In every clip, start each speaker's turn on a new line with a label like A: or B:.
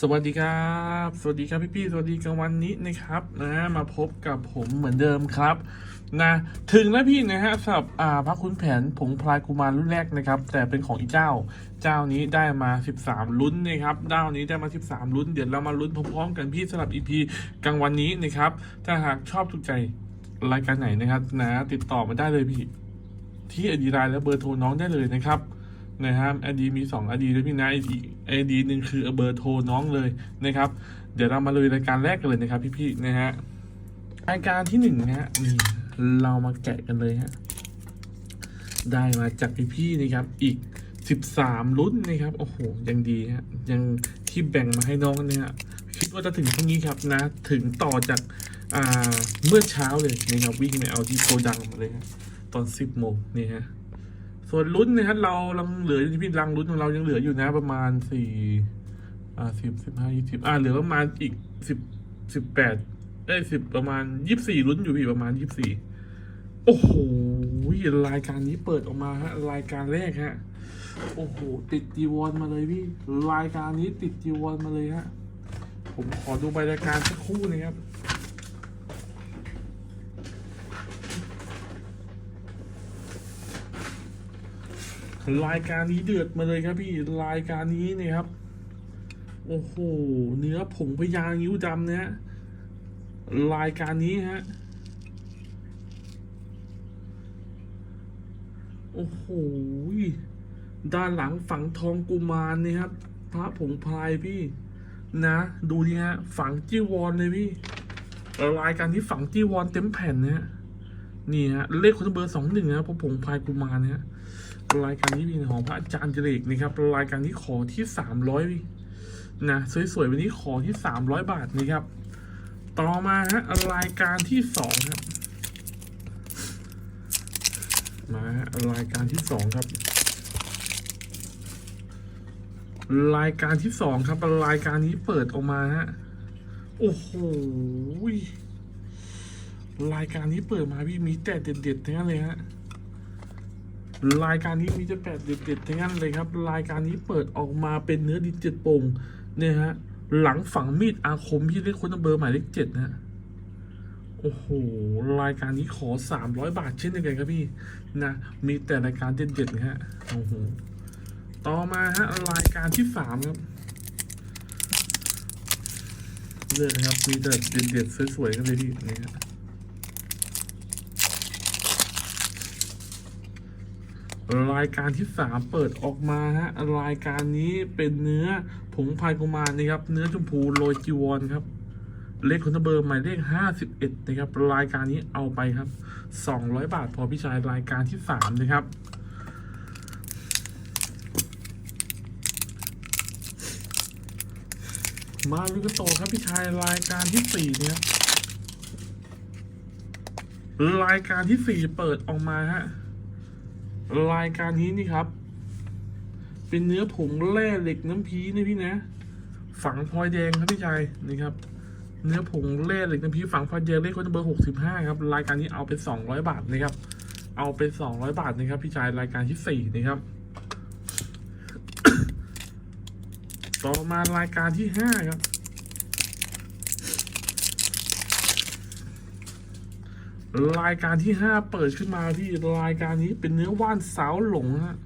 A: สวัสดีครับ สวัสดีครับพี่พี่ๆ สวัสดีกลางวันนี้นะครับนะมาพบกับผมเหมือนเดิมครับนะถึงแล้วพี่นะฮะสำหรับอ่าพระคุณแผนผงพลายกุมารรุ่นแรกนะครับ แต่เป็นของอีกเจ้า เจ้านี้ได้มา 13 ลุ้นนะครับเจ้านี้ได้มา 13 ลุ้นเดี๋ยวเรามาลุ้นพร้อมๆกันพี่สำหรับอีพีกลางวันนี้นะครับ ถ้าหากชอบถูกใจรายการไหนนะครับนะติดต่อมาได้เลยพี่ ที่อดีไลน์และเบอร์โทรน้องได้เลยนะครับ นะครับอดีมีสองอดีด้วยพี่นะไอดีไอดีหนึ่งคือเบอร์โทรน้องเลยนะครับ เดี๋ยวเรามาเลยรายการแรกกันเลยนะครับพี่ๆนะฮะรายการที่หนึ่งนะฮะนี่เรามาแกะกันเลยฮะได้มาจากพี่ๆนะครับอีกสิบสามรุ่นนะครับโอ้โหยังดีฮะยังที่แบ่งมาให้น้องเนี่ยฮะคิดว่าจะถึงพรุ่งนี้ครับนะ ถึงต่อจากอ่าเมื่อเช้าเลยนะครับวิ่งไปเอาที่โกดังมาเลยฮะตอนสิบโมงนี่ฮะ ส่วนลุ้นนะครับเราลังเหลือที่พี่ลังลุ้นของเรายังเหลืออยู่นะ ประมาณสี่อ่าสิบสิบห้ายี่สิบอ่าเหลือประมาณอีกสิบสิบแปดได้สิบประมาณยี่สิบสี่ลุ้นอยู่พี่ประมาณยี่สิบสี่โอ้โหรายการนี้เปิดออกมาฮะรายการแรกฮะโอ้โหติดจีวรมาเลยพี่รายการนี้ติดจีวรมาเลยฮะผมขอดูใบรายการสักครู่นะครับ รายการนี้เดือดมาเลยครับพี่รายการนี้เนี่ยครับ โอ้โหเนื้อผงพญางิ้วดำเนี่ยรายการนี้ฮะโอ้โหด้านหลังฝังทองกุมารเนี่ยครับ พระผงพายพี่ นะ ดูนี่ฮะฝังจีวรเลยพี่รายการที่ฝังจีวรเต็มแผ่นเนี่ยนี่ฮะเลขคนเบอร์สองหนึ่งนะพระผงพายกุมารเนี่ย รายการนี้เป็นของพระอาจารย์เจริกนะครับรายการนี้ขอที่สามร้อยนะสวยๆวันนี้ขอที่สามร้อยบาทนะครับ ต่อมาฮะรายการที่สองครับมาฮะรายการที่สองครับ รายการที่สองครับรายการนี้เปิดออกมาฮะโอ้โหรายการนี้เปิดมาพี่มีแต่เด็ดๆทั้งนั้นเลยฮะ รายการนี้มีจะแปดเด็ดๆทั้งนั้นเลยครับ รายการนี้เปิดออกมาเป็นเนื้อดินเจ็ดโป่งเนี่ยฮะ หลังฝังมีดอาคมที่เลขคนเบอร์หมายเลขเจ็ดนะฮะโอ้โห รายการนี้ขอสามร้อยบาทเช่นเดียวกันครับพี่นะมีแต่รายการเด็ดๆนะฮะโอ้โหต่อมาฮะรายการที่สามครับเลือกนะครับมีแต่เด็ดๆสวยๆกันเลยพี่นี่ฮะ รายการที่สามเปิดออกมาฮะรายการนี้เป็นเนื้อผงพายกุมารนะครับ เนื้อชมพูโรยจีวรครับ เลขคนเบอร์หมายเลขห้าสิบเอ็ดนะครับ รายการนี้เอาไปครับสองร้อยบาทพอพี่ชายรายการที่สามนะครับมาลุกันต่อครับพี่ชายรายการที่สี่เนี่ยครับรายการที่สี่เปิดออกมาฮะ รายการนี้นี่ครับ เป็นเนื้อผงแร่เหล็กน้ำพีนะพี่นะ ฝังพลอยแดงครับพี่ชายนี่ครับ เนื้อผงแร่เหล็กน้ำพีฝังพลอยแดงเลขคนเบอร์หกสิบห้าครับรายการนี้เอาไปสองร้อยบาทนะครับ เอาไปสองร้อยบาทนะครับ พี่ชายรายการที่สี่นะครับ ต่อมารายการที่ห้าครับ รายการที่ห้าเปิดขึ้นมาที่รายการนี้เป็นเนื้อว่านสาวหลงฮะ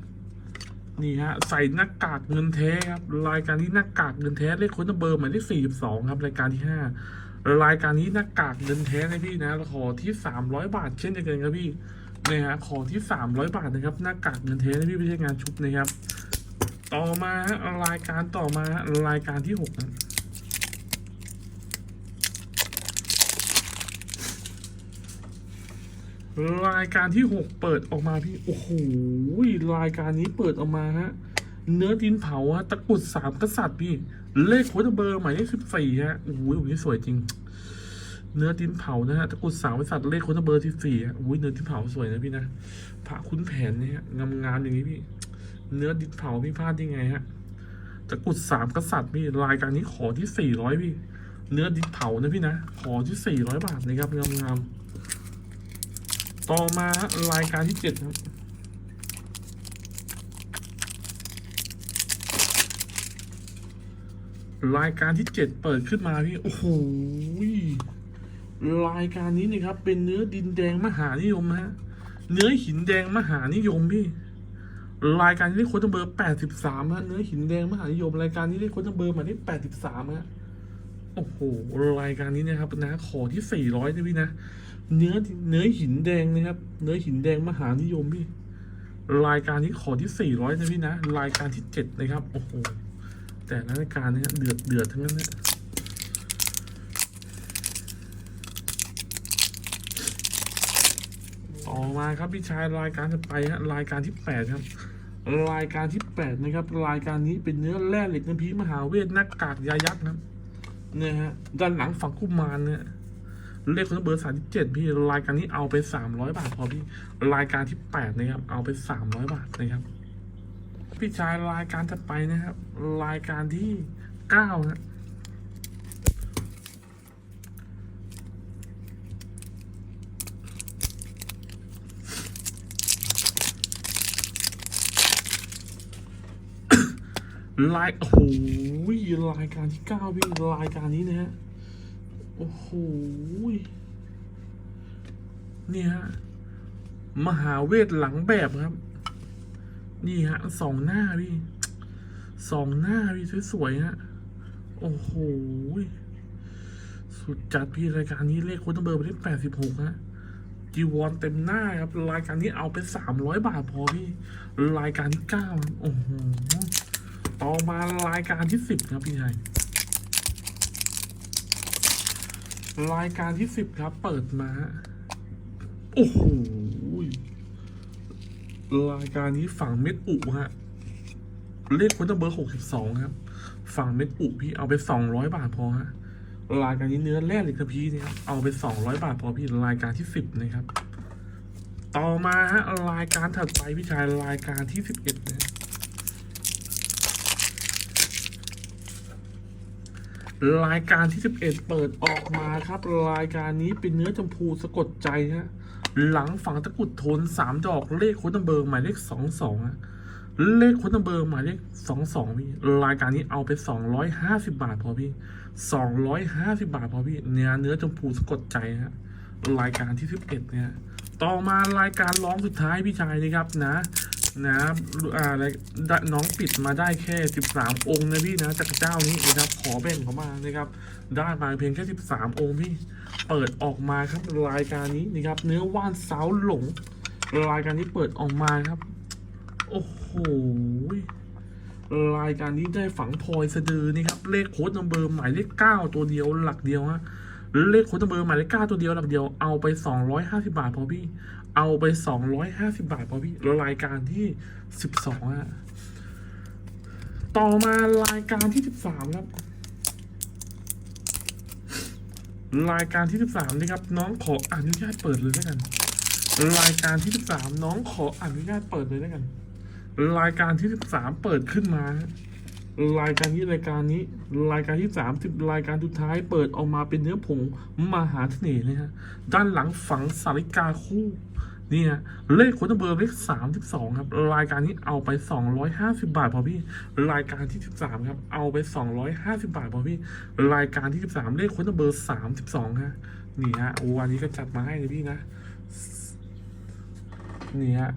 A: นี่ฮะใส่หน้ากากเงินแท้ครับรายการนี้หน้ากากเงินแท้เลขคนเบอร์หมายเลขสี่สิบสองครับรายการที่ห้ารายการนี้หน้ากากเงินแท้นะพี่นะขอที่สามร้อยบาทเช่นเดียวกันครับพี่นี่ฮะขอที่สามร้อยบาทนะครับหน้ากากเงินแท้นะพี่ไม่ใช่งานชุบนะครับ ต่อมารายการต่อมารายการที่หกนะ รายการที่หกเปิดออกมาพี่ โอ้โหรายการนี้เปิดออกมาฮะ เนื้อดินเผาฮะตะกุดสามกษัตริย์พี่ เลขโคดเบอร์หมายเลขสิบสี่ฮะโอ้โหโอ้โหสวยจริง เนื้อดินเผานะฮะตะกุดสามกษัตริย์เลขโคดเบอร์ที่สี่ฮะโอ้ยเนื้อดินเผาสวยนะพี่นะพระคุณแผนเนี่ยงามงามๆอย่างนี้พี่ เนื้อดินเผาพี่พลาดยังไงฮะตะกุดสามกษัตริย์พี่รายการนี้ขอที่สี่ร้อยพี่ เนื้อดินเผานะพี่นะขอที่สี่ร้อยบาทนะครับงามงาม ต่อมารายการที่เจ็ดครับรายการที่เจ็ดเปิดขึ้นมาพี่โอ้โหรายการนี้นี่ครับ เป็นเนื้อดินแดงมหานิยมฮะเนื้อหินแดงมหานิยมพี่รายการนี้ได้โค้ดเบอร์แปดสิบสามฮะเนื้อหินแดงมหานิยม รายการนี้ได้โค้ดเบอร์มายเลขแปดสิบสามฮะโอ้โหรายการนี้นะครับนะขอที่สี่ร้อยนะพี่นะ เนื้อเนื้อหินแดงนะครับ เนื้อหินแดงมหานิยมพี่ รายการนี้ขอที่สี่ร้อยนะพี่นะ รายการที่เจ็ดนะครับ โอ้โห แต่ละรายการเนี่ยเดือดเดือดทั้งนั้นเนี่ยต่อมาครับพี่ชายรายการจะไปฮะรายการที่แปดครับ รายการที่แปดนะครับ รายการนี้เป็นเนื้อแร่เหล็กน้ำพีมหาเวทหน้ากากยายักษ์นะเนี่ยฮะด้านหลังฝั่งกุมารเนี่ย เลขคนเบอร์สามที่เจ็ดพี่รายการนี้เอาไปสามร้อยบาทพอพี่รายการที่แปดนะครับเอาไปสามร้อยบาทนะครับ พี่ชายรายการจะไปนะครับ รายการที่เก้านะรายโอ้โหรายการที่เก้าพี่รายการนี้นะฮะ โอ้โหนี่ฮะมหาเวทหลังแบบครับ นี่ฮะสองหน้าพี่สองหน้าพี่สวยๆฮะ โอ้โห สุดจัดพี่รายการนี้เลขโค้ดเบอร์ไปที่แปดสิบหกฮะจีวอนเต็มหน้าครับ รายการนี้เอาไปสามร้อยบาทพอพี่ รายการที่เก้าโอ้โห ต่อมารายการที่สิบครับพี่ชาย รายการที่สิบครับ เปิดมาโอ้โหรายการนี้ฝั่งเม็ดอุฮะเลขคนต้องเบอร์หกสิบสองครับ ฝั่งเม็ดอุพี่เอาไปสองร้อยบาทพอฮะรายการนี้เนื้อแร่เหล็กกระพีเนี่ยครับเอาไปสองร้อยบาทพอพี่รายการที่สิบนะครับ ต่อมาฮะรายการถัดไปพี่ชายรายการที่สิบเอ็ดนะ รายการที่ 11 เปิดออกมาครับ รายการนี้เป็นเนื้อชมพูสะกดใจฮะหลังฝังตะกุดโทนสามดอกเลขโค้ดนัมเบอร์หมายเลขสองสองฮะเลขโค้ดนัมเบอร์หมายเลขสองสองพี่ รายการนี้เอาไปสองร้อยห้าสิบาทพอพี่สองร้อยห้าสิบาทพอพี่ เนื้อเนื้อชมพูสะกดใจฮะรายการที่ 11 เนี่ย ต่อมารายการร้องสุดท้ายพี่ชายนะครับนะ นะอ่าแล้วได้น้องปิดมาได้แค่ 13 องค์นะพี่นะจากเจ้านี้นะครับขอแบ่งเขามานะครับ ได้มาเพียงแค่ 13 องค์พี่เปิดออกมาครับรายการนี้นะครับ เนื้อว่านสาวหลง รายการนี้เปิดออกมาครับ โอ้โหรายการนี้ได้ฝังพลอยสะดือนี่ครับเลขโค้ดนัมเบอร์หมายเลขเก้าตัวเดียวหลักเดียวฮะ เลขโค้ดนัมเบอร์หมายเลขเก้าตัวเดียวหลักเดียวเอาไป 250 บาทพอพี่ เอาไป 250 บาทพอพี่แล้วรายการที่ 12อะต่อมารายการที่ 13 ครับ รายการที่ 13นี่ครับ น้องขออนุญาตเปิดเลยแล้วกัน รายการที่ 13 น้องขออนุญาตเปิดเลยแล้วกัน รายการที่ 13 เปิดขึ้นมา รายการนี้รายการนี้รายการที่ 30 รายการสุดท้ายเปิดออกมาเป็นเนื้อผงมหาเสน่ห์เลยฮะด้านหลังฝังสาริกาคู่นี่ฮะเลขคนเบอร์เลขสามสิบสองครับ รายการนี้เอาไปสองร้อยห้าสิบาทพอพี่ รายการที่สิบสามครับ เอาไปสองร้อยห้าสิบาทพอพี่ รายการที่สิบสามเลขคนเบอร์สามสิบสองฮะ นี่ฮะอ้วันนี้ก็จัดมาให้เลยพี่นะ นี่ฮะ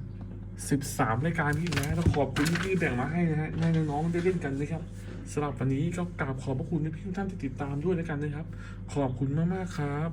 A: สิบสามรายการพี่นะแล้วขอบคุณที่แบ่งมาให้นะฮะให้น้องๆได้เล่นกันนะครับสำหรับวันนี้ก็กราบขอบพระคุณพี่ทุกท่านที่ติดตามด้วยแล้วกันนะครับ ขอบคุณมากๆครับ